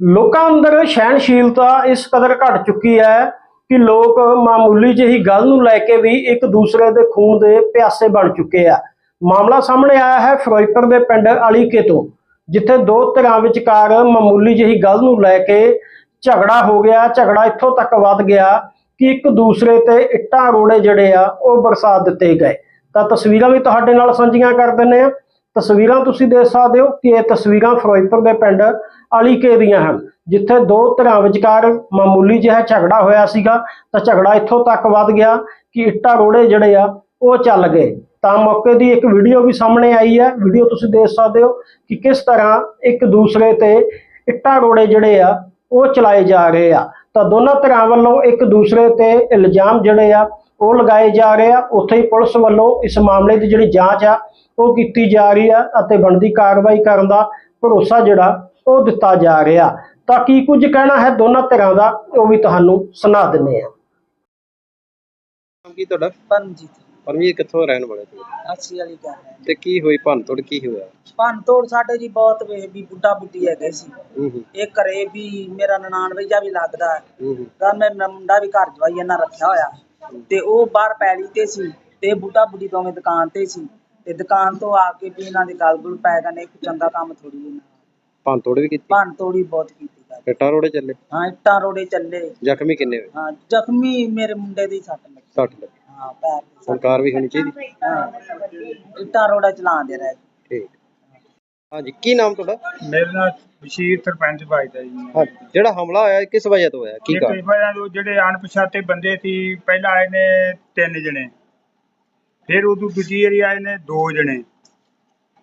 ਲੋਕਾਂ ਅੰਦਰ ਸਹਿਣਸ਼ੀਲਤਾ ਇਸ ਕਦਰ ਘਟ ਚੁੱਕੀ ਹੈ ਕਿ ਲੋਕ ਮਾਮੂਲੀ ਜਿਹੀ ਗੱਲ ਨੂੰ ਲੈ ਕੇ ਵੀ ਇੱਕ ਦੂਸਰੇ ਦੇ ਖੂਨ ਦੇ ਪਿਆਸੇ ਬਣ ਚੁੱਕੇ ਆ। ਮਾਮਲਾ ਸਾਹਮਣੇ ਆਇਆ ਹੈ ਫਿਰੋਜ਼ਪੁਰ ਦੇ ਪਿੰਡ ਅਲੀਕੇ ਤੋਂ, ਜਿੱਥੇ ਦੋ ਧਿਰਾਂ ਵਿਚਕਾਰ ਮਾਮੂਲੀ ਜਿਹੀ ਗੱਲ ਨੂੰ ਲੈ ਕੇ ਝਗੜਾ ਹੋ ਗਿਆ। ਝਗੜਾ ਇੱਥੋਂ ਤੱਕ ਵੱਧ ਗਿਆ ਕਿ ਇੱਕ ਦੂਸਰੇ ਤੇ ਇੱਟਾਂ ਰੋੜੇ ਜਿਹੜੇ ਆ, ਉਹ ਬਰਸਾ ਦਿੱਤੇ ਗਏ। ਤਾਂ ਤਸਵੀਰਾਂ ਵੀ ਤੁਹਾਡੇ ਨਾਲ ਸਾਂਝੀਆਂ ਕਰ ਦਿੰਨੇ ਆ ਤਸਵੀਰਾਂ ਤੁਸੀਂ ਦੇਖ ਸਕਦੇ ਹੋ ਕਿ ਇਹ ਤਸਵੀਰਾਂ ਫਿਰੋਜ਼ਪੁਰ ਦੇ ਪਿੰਡ ਅਲੀਕੇ ਦੀਆਂ ਹਨ, ਜਿੱਥੇ ਦੋ ਧਿਰਾਂ ਵਿਚਕਾਰ ਮਾਮੂਲੀ ਜਿਹਾ ਝਗੜਾ ਹੋਇਆ ਸੀਗਾ। ਤਾਂ ਝਗੜਾ ਇੱਥੋਂ ਤੱਕ ਵੱਧ ਗਿਆ ਕਿ ਇੱਟਾਂ ਰੋੜੇ ਜਿਹੜੇ ਆ, ਉਹ ਚੱਲ ਗਏ। ਤਾਂ ਮੌਕੇ ਦੀ ਇੱਕ ਵੀਡੀਓ ਵੀ ਸਾਹਮਣੇ ਆਈ ਹੈ। ਵੀਡੀਓ ਤੁਸੀਂ ਦੇਖ ਸਕਦੇ ਹੋ ਕਿ ਕਿਸ ਤਰ੍ਹਾਂ ਇੱਕ ਦੂਸਰੇ ਤੇ ਇੱਟਾਂ ਰੋੜੇ ਜਿਹੜੇ ਆ, ਉਹ ਚਲਾਏ ਜਾ ਰਹੇ ਆ। ਤਾਂ ਦੋਨਾਂ ਧਿਰਾਂ ਵੱਲੋਂ ਇੱਕ ਦੂਸਰੇ ਤੇ ਇਲਜ਼ਾਮ ਜਿਹੜੇ ਆ, ਉਹ ਲਗਾਏ ਜਾ ਰਹੇ ਆ। ਉੱਥੇ ਹੀ ਪੁਲਿਸ ਵੱਲੋਂ ਇਸ ਮਾਮਲੇ ਦੀ ਜਿਹੜੀ ਜਾਂਚ ਆ ਉਹ ਕੀਤੀ ਜਾ ਰਹੀ ਆ ਅਤੇ ਬਣਦੀ ਕਾਰਵਾਈ ਕਰਨ ਦਾ ਭਰੋਸਾ ਜਿਹੜਾ ਉਹ ਦਿੱਤਾ ਜਾ ਰਿਹਾ। ਤਾਂ ਕੀ ਕੁਝ ਕਹਿਣਾ ਹੈ ਦੋਨਾਂ ਧਿਰਾਂ ਦਾ ਉਹ ਵੀ ਤੁਹਾਨੂੰ ਸੁਣਾ ਦਿੰਨੇ ਆ ਕੀ ਤੁਹਾਡਾ? ਪਰਮਜੀਤ। ਪਰਮਜੀਤ ਕਿੱਥੋਂ ਰਹਿਣ ਵਾਲੇ ਤੁਸੀਂ? ਅੱਸੀ ਵਾਲੀ ਗੱਲ ਹੈ। ਤੇ ਕੀ ਹੋਈ ਭੰਨ ਤੋੜ ਕੀ ਹੋਇਆ? ਭੰਨ ਤੋੜ ਸਾਡੇ ਜੀ ਬਹੁਤ ਵੇ ਵੀ ਬੁੱਢਾ ਬੁੱਢੀ ਹੈਗੇ ਸੀ। ਹੂੰ ਹੂੰ। ਇਹ ਘਰੇ ਵੀ ਮੇਰਾ ਨਨਾਣ ਵਈਆ ਵੀ ਲੱਗਦਾ ਹੈ। ਹੂੰ ਹੂੰ। ਤਾਂ ਮੈਂ ਮੇਰਾ ਮੁੰਡਾ ਵੀ ਘਰ ਜਵਾਈ ਇਹਨਾਂ ਰੱਖਿਆ ਹੋਇਆ। ਤੇ ਉਹ ਬਾਹਰ ਪੈਲੀ ਤੇ ਸੀ ਤੇ ਬੁੱਢਾ ਬੁੱਢੀ ਦੋਵੇਂ ਦੁਕਾਨ ਤੇ ਸੀ। ਤੇ ਦੁਕਾਨ ਤੋਂ ਆ ਕੇ ਵੀ ਇਹਨਾਂ ਦੇ ਗਲ ਗੁਲ ਪੈ ਗਏ ਨੇ ਕੋਈ ਚੰਗਾ ਕੰਮ ਥੋੜੀ ਇਹਨਾਂ ਭੰਨ ਤੋੜ ਵੀ ਕੀਤੀ? ਭੰਨ ਤੋੜੀ ਬਹੁਤ ਕੀਤੀ ਗੱਲ। ਇੱਟਾਂ ਰੋੜੇ ਚੱਲੇ? ਹਾਂ ਇੱਟਾਂ ਰੋੜੇ ਚੱਲੇ। ਜ਼ਖਮੀ ਕਿੰਨੇ ਹੋਏ? ਹਾਂ ਜ਼ਖਮੀ ਮੇਰੇ ਮੁੰਡੇ ਦੀ ਸੱਟ ਲੱਗੀ। 60 ਲੱਗੇ। ਹਾਂ ਪੈਰ ਤੇ ਸਰਕਾਰ ਵੀ ਹੋਣੀ ਚਾਹੀਦੀ? ਸੱਟ। ਹਾਂ ਇੱਟਾਂ ਰੋੜਾ ਚਲਾਉਂਦੇ ਰਹੇ। ਠੀਕ। ਹਾਂਜੀ ਕੀ ਨਾਮ ਤੁਹਾਡਾ? ਮੇਰੇ ਨਾਲ ਬਸ਼ੀਰ ਸਰਪੰਚ ਭਾਈਦਾ ਜੀ। ਹਾਂ ਜਿਹੜਾ ਹਮਲਾ ਹੋਇਆ ਇਹ ਕਿਸ ਵਜ੍ਹਾ ਤੋਂ ਹੋਇਆ? ਕੀ ਇਹ ਕਾਰਨ? ਕਈ ਵਾਰਾਂ ਤੋਂ ਜਿਹੜੇ ਅਣਪਛਾਤੇ ਬੰਦੇ ਸੀ ਪਹਿਲਾਂ ਆਏ ਨੇ ਤਿੰਨ ਜਣੇ। ਫਿਰ ਉਦੋਂ ਦੂਜੀ ਵਾਰੀ ਆਏ ਨੇ ਦੋ ਜਣੇ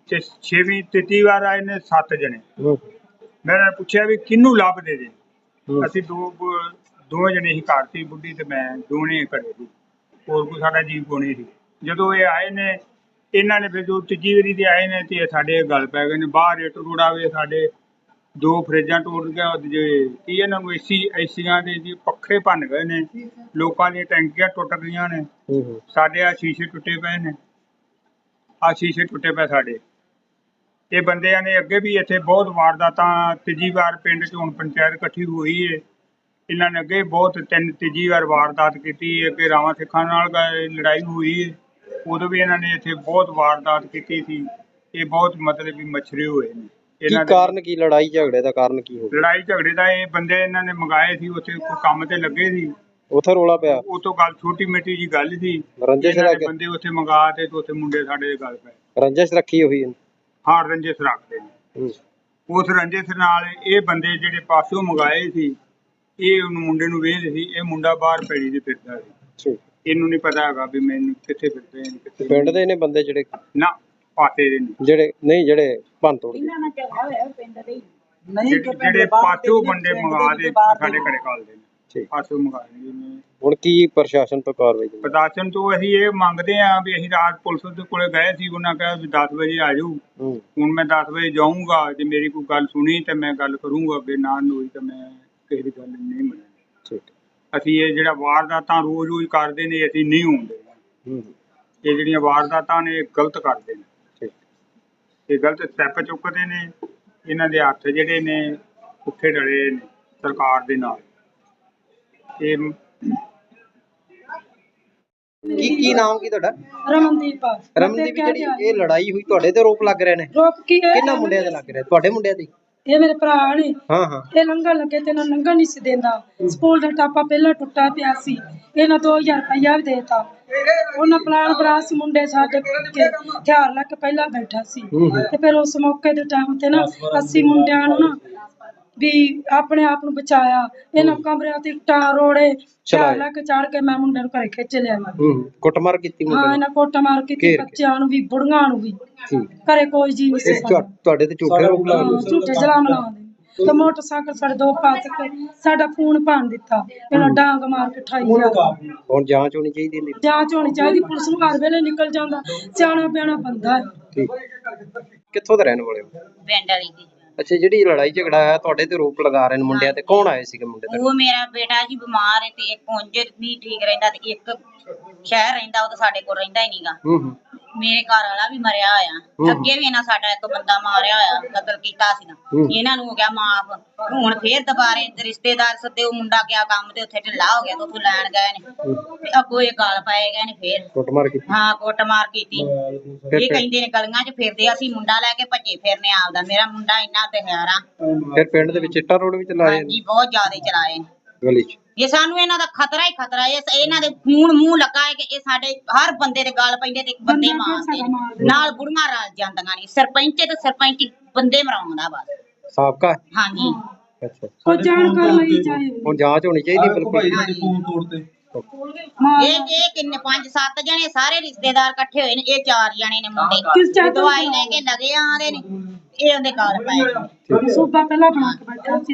ਤੇ ਛੇਵੀਂ ਤੀਜੀ ਵਾਰ ਆਏ ਨੇ ਸੱਤ ਜਣੇ। ਮੈਂ ਇਹਨਾਂ ਨੂੰ ਪੁੱਛਿਆ ਵੀ ਕਿਹਨੂੰ ਲੱਭਦੇ ਜੇ। ਅਸੀਂ ਦੋ ਦੋ ਜਣੇ ਹੀ ਸੀ ਬੁੱਢੀ ਤੇ ਮੈਂ ਦੋਨੇ ਘਰੇ ਸੀ। ਹੋਰ ਕੋਈ ਸਾਡਾ ਜੀਵ ਕੋਣੀ ਸੀ। ਜਦੋਂ ਇਹ ਆਏ ਨੇ ਇਹਨਾਂ ਨੇ ਫਿਰ ਜੋ ਤੀਜੀ ਵਾਰੀ ਦੇ ਆਏ ਨੇ ਤੇ ਇਹ ਸਾਡੇ ਗੱਲ ਪੈ ਗਏ ਨੇ ਬਾਹਰ ਇੱਟ ਰੋੜਾਵੇ ਸਾਡੇ ਦੋ ਫਰਿੱਜਾਂ ਟੁੱਟ ਗਿਆ ਜੇ ਕੀ ਇਹਨਾਂ ਨੂੰ ਏਸੀ ਏਸੀਆਂ ਦੇ ਜੀ ਪੱਖੇ ਭੰਨ ਗਏ ਨੇ। ਲੋਕਾਂ ਦੀਆਂ ਟੈਂਕੀਆਂ ਟੁੱਟ ਗਈਆਂ ਨੇ। ਸਾਡੇ ਆ ਸ਼ੀਸ਼ੇ ਟੁੱਟੇ ਪਏ ਨੇ। ਆ ਸ਼ੀਸ਼ੇ ਟੁੱਟੇ ਪਏ ਸਾਡੇ। ਇਹ ਬੰਦਿਆਂ ਨੇ ਅੱਗੇ ਵੀ ਇੱਥੇ ਬਹੁਤ ਵਾਰਦਾਤਾਂ ਤੀਜੀ ਵਾਰ ਪਿੰਡ 'ਚ ਹੁਣ ਪੰਚਾਇਤ ਇਕੱਠੀ ਹੋਈ ਏ। ਇਹਨਾਂ ਨੇ ਅੱਗੇ ਬਹੁਤ ਤਿੰਨ ਤੀਜੀ ਵਾਰ ਵਾਰਦਾਤ ਕੀਤੀ ਅੱਗੇ ਰਾਵਾਂ ਸਿੱਖਾਂ ਨਾਲ ਲੜਾਈ ਹੋਈ ਏ। ਉਦੋਂ ਵੀ ਇਹਨਾਂ ਨੇ ਇੱਥੇ ਬਹੁਤ ਵਾਰਦਾਤ ਕੀਤੀ ਸੀ। ਇਹ ਬਹੁਤ ਮਤਲਬ ਵੀ ਮਛਰੇ ਹੋਏ ਨੇ। ਕੀ ਇਹਨਾਂ ਦੇ ਕਾਰਨ ਕੀ ਲੜਾਈ ਝਗੜੇ ਦਾ ਕਾਰਨ ਕੀ ਹੋ ਗਿਆ? ਲੜਾਈ ਝਗੜੇ ਦਾ ਇਹ ਬੰਦੇ ਇਹਨਾਂ ਨੇ ਮੰਗਾਏ ਸੀ ਉੱਥੇ ਕੋਈ ਕੰਮ ਤੇ ਲੱਗੇ ਸੀ। ਉਥੇ ਰੋਲਾ ਪਿਆ? ਉਹ ਤੋਂ ਗੱਲ ਛੋਟੀ ਮਿੱਟੀ ਜੀ ਗੱਲ ਸੀ। ਰੰਜਿਸ਼ ਇਹਨਾਂ ਨੇ ਰੱਖ ਬੰਦੇ ਉੱਥੇ ਮੰਗਾ ਤੇ ਤੇ ਉੱਥੇ ਮੁੰਡੇ ਸਾਡੇ ਦੇ ਗੱਲ ਪਏ। ਰੰਜਿਸ਼ ਰੱਖੀ ਹੋਈ ਹੈ? ਹਾਰ ਰੰਜਿਸ਼ ਰੱਖਦੇ ਨੇ। ਹੂੰ। ਉਸ ਰੰਜਿਸ਼ ਨਾਲ ਇਹ ਬੰਦੇ ਜਿਹੜੇ ਪਾਸਿਓਂ ਮੰਗਾਏ ਸੀ ਇਹ ਉਹਨੂੰ ਮੁੰਡੇ ਨੂੰ ਵੇਚਦੇ ਸੀ ਇਹ ਮੁੰਡਾ ਬਾਹਰ ਪੈੜੀ ਦੇ ਫਿਰਦਾ ਸੀ। ਠੀਕ। ਇਹਨੂੰ ਨਹੀਂ ਪਤਾ ਹੈਗਾ ਵੀ ਮੈਨੂੰ ਕਿੱਥੇ ਫਿਰਦੇ ਨੇ ਕਿੱਥੇ ਪਿੰਡ ਦੇ ਨੇ ਬੰਦੇ ਜਿਹੜੇ? ਨਾ ਪਾਸੇ ਦੇ ਨੇ ਜਿਹੜੇ ਨਹੀਂ ਜਿਹੜੇ ਭੰਨ ਤੋੜ ਗਏ ਪਿੰਡ ਬੰਦੇ ਮੰਗਾ ਦੇ ਸਾਡੇ ਘਰੇ ਨੇ ਠੀਕ। ਨੇ। ਹੁਣ ਕੀ ਪ੍ਰਸ਼ਾਸਨ ਤੋਂ ਕਾਰਵਾਈ ਦੀ ਪ੍ਰਦਰਸ਼ਨ ਤੋਂ ਅਸੀਂ ਇਹ ਮੰਗਦੇ ਆਂ ਵੀ ਅਸੀਂ ਰਾਤ ਪੁਲਿਸ ਦੇ ਕੋਲੇ ਗਏ ਸੀ ਉਹਨਾਂ ਕਿਹਾ ਵੀ 10 ਵਜੇ ਆ ਜਾਓ। ਹੂੰ। ਹੁਣ ਮੈਂ 10 ਵਜੇ ਜਾਊਂਗਾ ਜੇ ਮੇਰੀ ਕੋਈ ਗੱਲ ਸੁਣੀ ਤੇ ਮੈਂ ਗੱਲ ਕਰੂੰਗਾ ਅੱਗੇ ਨਾ ਹੋਈ ਤਾਂ ਮੈਂ ਕਿਸੇ ਦੀ ਗੱਲ ਨਹੀਂ ਮੰਨਣੀ। ਠੀਕ। ਅਸੀਂ ਇਹ ਜਿਹੜਾ ਵਾਰਦਾਤਾਂ ਰੋਜ਼-ਰੋਜ਼ ਕਰਦੇ ਨੇ ਅਸੀਂ ਨਹੀਂ ਹੁੰਦੇ। ਹੂੰ। ਇਹ ਜਿਹੜੀਆਂ ਵਾਰਦਾਤਾਂ ਨੇ ਇਹ ਗਲਤ ਕਰਦੇ ਨੇ। ਇਹ ਗਲਤ ਸਟੈਪ ਚੁੱਕਦੇ ਨੇ ਇਹਨਾਂ ਦੇ ਹੱਥ ਜਿਹੜੇ ਨੇ ਪੁੱਠੇ ਡਲੇ ਨੇ ਸਰਕਾਰ ਦੇ ਨਾਲ। ਇਹ ਕੀ ਕੀ ਨਾਮ ਕੀ ਤੁਹਾਡਾ? ਰਮਨਦੀਪ ਆ। ਰਮਨਦੀਪ ਜਿਹੜੀ ਇਹ ਲੜਾਈ ਹੋਈ ਤੁਹਾਡੇ ਤੇ ਰੋਪ ਲੱਗ ਰਹੇ ਨੇ? ਰੋਕ ਕੀ ਹੈ? ਕਿੰਨਾ ਮੁੰਡਿਆਂ ਦੇ ਲੱਗ ਰਿਹਾ? ਤੁਹਾਡੇ ਮੁੰਡਿਆਂ ਦੇ ਇਹ ਮੇਰੇ ਭਰਾ ਨੇ। ਹਾਂ ਹਾਂ। ਇਹ ਲੰਘਣ ਲੱਗੇ ਤੇ ਇਹਨਾਂ ਲੰਘਣ ਨਹੀਂ ਸੀ ਦਿੰਦਾ। ਸਕੂਲ ਦਾ ਟਾਪਾ ਪਹਿਲਾਂ ਟੁੱਟਾ ਪਿਆ ਸੀ। ਇਹਨਾਂ 2000 ਰੁਪਇਆ ਵੀ ਦੇਤਾ। ਉਹਨਾਂ ਪਲਾਨ ਬਰਾ ਸੀ ਮੁੰਡੇ ਸਾਡੇ ਕੇ ਹਥਿਆਰ ਲੈ ਕੇ ਪਹਿਲਾਂ ਬੈਠਾ ਸੀ। ਤੇ ਫਿਰ ਉਸ ਮੌਕੇ ਦੇ ਟਾਈਮ ਤੇ ਨਾ ਅਸੀਂ ਮੁੰਡਿਆਂ ਨੂੰ ਨਾ ਵੀ ਆਪਣੇ ਆਪ ਨੂੰ ਬਚਾਇਆ ਇਹਨਾਂ ਕਮਰਿਆਂ ਤੇ ਇੱਟਾਂ ਰੋੜੇ ਹਥਿਆਰ ਲੈ ਕੇ ਚੜ ਕੇ ਮੈਂ ਮੁੰਡੇ ਨੂੰ ਘਰੇ ਖਿੱਚ ਲਿਆ ਮੈਂ। ਹੂੰ ਹੂੰ, ਕੁੱਟਮਾਰ ਕੀਤੀ ਹਾਂ ਮੁੰਡੇ ਨੇ? ਇਹਨਾਂ ਕੋਟ ਮਾਰ ਕੀਤੀ ਘੇਰ ਕੇ। ਬੱਚਿਆਂ ਨੂੰ ਵੀ ਬੁੜੀਆਂ ਨੂੰ ਵੀ। ਠੀਕ। ਘਰੇ ਕੋਈ ਜੀ ਨਹੀਂ ਸੀ। ਤੁਹਾ- ਤੁਹਾਡੇ ਤੇ ਝੂਠੇ ਰੋਪ ਲਾ ਹਾਂ, ਝੂਠੇ ਜਲਾਮ ਲਾਉਂਦੇ ਤੇ ਮੋਟਰਸਾਈਕਲ ਸਾਡੇ ਦੋ ਪਾਸ ਕੇ ਸਾਡਾ ਫੋਨ ਭੰਨ ਦਿੱਤਾ। ਇਹਨਾਂ ਡਾਂਗ ਮਾਰ ਕੇ ਠਾਈ ਗਿਆ ਹੁਣ ਜਾਂਚ ਹੋਣੀ ਚਾਹੀਦੀ ਇਹਦੀ ਜਾਂਚ ਹੋਣੀ ਚਾਹੀਦੀ ਪੁਲਿਸ ਨੂੰ ਹਰ ਵੇਲੇ ਨਿਕਲ ਜਾਂਦਾ। ਸਿਆਣਾ ਪਿਆਣਾ ਬੰਦਾ ਹੈ। ਠੀਕ। ਕਿੱਥੋਂ ਦੇ ਰਹਿਣ ਵਾਲੇ ਹੋ? ਪਿੰਡ ਵਾਲੀ ਦੀ। ਅੱਛਾ ਜਿਹੜੀ ਲੜਾਈ ਝਗੜਾ ਆਇਆ ਤੁਹਾਡੇ ਤੇ ਰੋਪ ਲਗਾ ਰਹੇ ਨੇ ਮੁੰਡਿਆਂ ਤੇ? ਕੌਣ ਆਏ ਸੀਗੇ ਮੁੰਡੇ ਤੇ ਉਹ ਮੇਰਾ ਬੇਟਾ ਜੀ ਬਿਮਾਰ ਹੈ ਤੇ ਇੱਕ ਉਂਝ ਨਹੀਂ ਠੀਕ ਰਹਿੰਦਾ ਤੇ ਇੱਕ ਸ਼ਹਿਰ ਰਹਿੰਦਾ ਉਹ ਤਾਂ ਸਾਡੇ ਕੋਲ ਰਹਿੰਦਾ ਹੀ ਨਹੀਂਗਾ ਹੂੰ ਹੂੰ। ਮੇਰੇ ਘਰ ਵਾਲਾ ਵੀ ਮਰਿਆ ਹੋਇਆ। ਅੱਗੇ ਵੀ ਇਹਨਾਂ ਸਾਡਾ ਇੱਕ ਬੰਦਾ ਮਾਰਿਆ ਹੋਇਆ ਕਤਲ ਕੀਤਾ ਸੀ ਨਾ। ਇਹਨਾਂ ਨੂੰ ਹੋ ਗਿਆ ਮਾਫ। ਹੁਣ ਫੇਰ ਦੁਬਾਰੇ ਰਿਸ਼ਤੇਦਾਰ ਸੱਦੇ ਉਹ ਮੁੰਡਾ ਗਿਆ ਕੰਮ ਤੇ ਉੱਥੇ ਢਿੱਲਾ ਹੋ ਗਿਆ ਤੇ ਉੱਥੋਂ ਲੈਣ ਗਏ ਨੇ। ਤੇ ਅੱਗੋਂ ਇਹ ਗਾਲ ਪਾਏ ਗਏ ਨੇ ਫੇਰ। ਕੁੱਟਮਾਰ ਕੀਤੀ। ਹਾਂ ਕੁੱਟਮਾਰ ਕੀਤੀ। ਇਹ ਕਹਿੰਦੇ ਨੇ ਗਲੀਆਂ 'ਚ ਫਿਰਦੇ ਅਸੀਂ ਮੁੰਡਾ ਲੈ ਕੇ ਭੱਜੇ ਫਿਰਨੇ ਆਪਦਾ। ਮੇਰਾ ਮੁੰਡਾ ਇੰਨਾ ਤਿਹਾਰਾ ਫਿਰ ਪਿੰਡ ਦੇ ਵਿੱਚ ਇੱਟਾਂ ਰੋਡ ਵੀ ਚਲਾਏ ਨੇ? ਹਾਂਜੀ ਬਹੁਤ ਜ਼ਿਆਦਾ ਚਲਾਏ ਨੇ। ਗਲੀ 'ਚ? ਇਹ ਸਾਨੂੰ ਇਹਨਾਂ ਦਾ ਖਤਰਾ ਹੀ ਖਤਰਾ ਹੈ ਇਹ- ਇਹਨਾਂ ਦੇ ਖੂਨ ਮੂੰਹ ਲੱਗਾ ਹੈ ਕਿ ਇਹ ਸਾਡੇ ਹਰ ਬੰਦੇ ਦੇ ਗਾਲ ਪੈਂਦੇ ਤੇ ਬੰਦੇ ਬੰਦਾ ਮਾਰਦੇ ਸਾਡਾ ਨੇ। ਨਾਲ ਬੁੜੀਆਂ ਰਲ ਜਾਂਦੀਆਂ ਨੇ ਸਰਪੰਚ ਤੇ ਸਰਪੰਚ ਬੰਦੇ ਮਰਾਉਂਦਾ ਬਸ। ਸਾਬਕਾ? ਹਾਂਜੀ। ਅੱਛਾ। ਕੋਈ ਜਾਣਕਾਰ ਲਈ ਚਾਹੇ ਹੁਣ ਜਾਂਚ ਹੋਣੀ ਚਾਹੀਦੀ ਬਿਲਕੁਲ ਮਾਰ ਇਹ ਇਹ ਕਿੰਨੇ ਪੰਜ ਸੱਤ ਜਣੇ ਸਾਰੇ ਰਿਸ਼ਤੇਦਾਰ ਇਕੱਠੇ ਹੋਏ ਨੇ ਇਹ ਚਾਰ ਜਣੇ ਨੇ ਮੁੰਡੇ। ਕਿਸ ਚਾਹ ਇਹ ਦਵਾਈ ਲੈ ਕੇ ਲਗੇ ਆਂਦੇ ਨੇ। ਇਹ ਉਹਦੇ ਗਾਲ ਪਏ ਨੇ। ਸੂਬਾ ਪਹਿਲਾਂ ਬਣਾ ਕੇ ਬੈਠਾ ਸੀ।